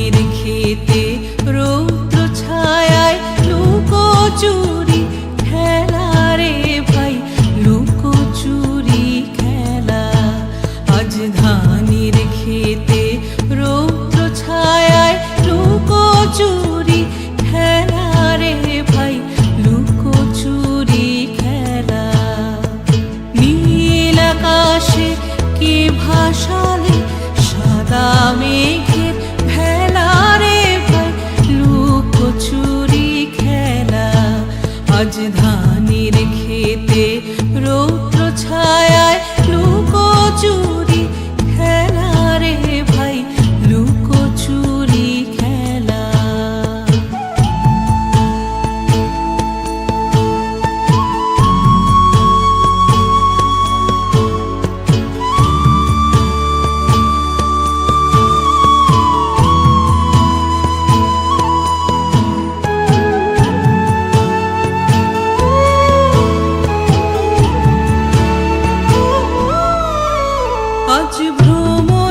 পানির খেতে রৌদ্র ধানের খেতে রৌদ্র ছায়ায় লুকো চুর 默默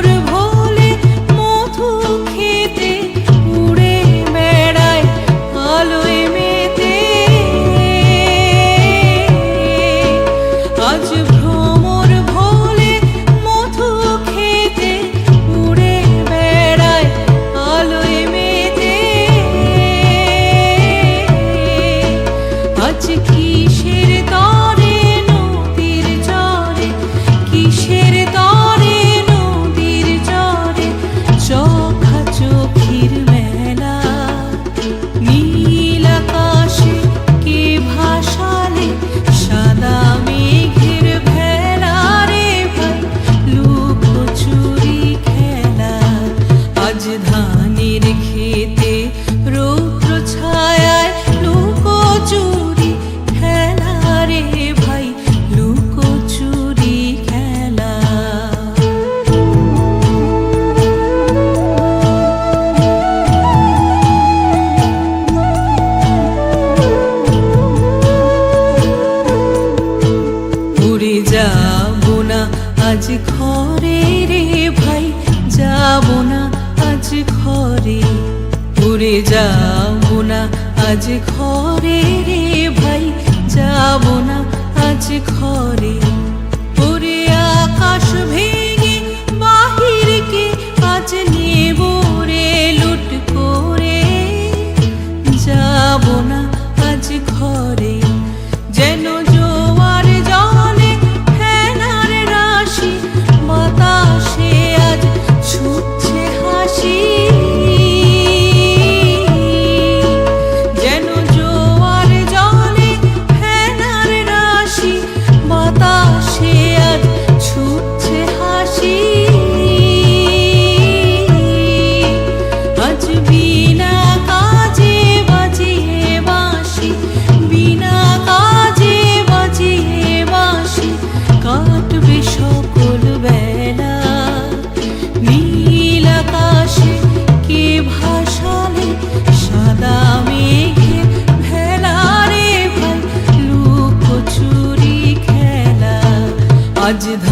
যাব না, আজ ঘরে রে ভাই, যাব না, আজ ঘরে। ঘুরে যাব না, আজ ঘরে রে ভাই, যাব না, আজ ঘরে। পুরে আকাশ ভেঙে সাজদা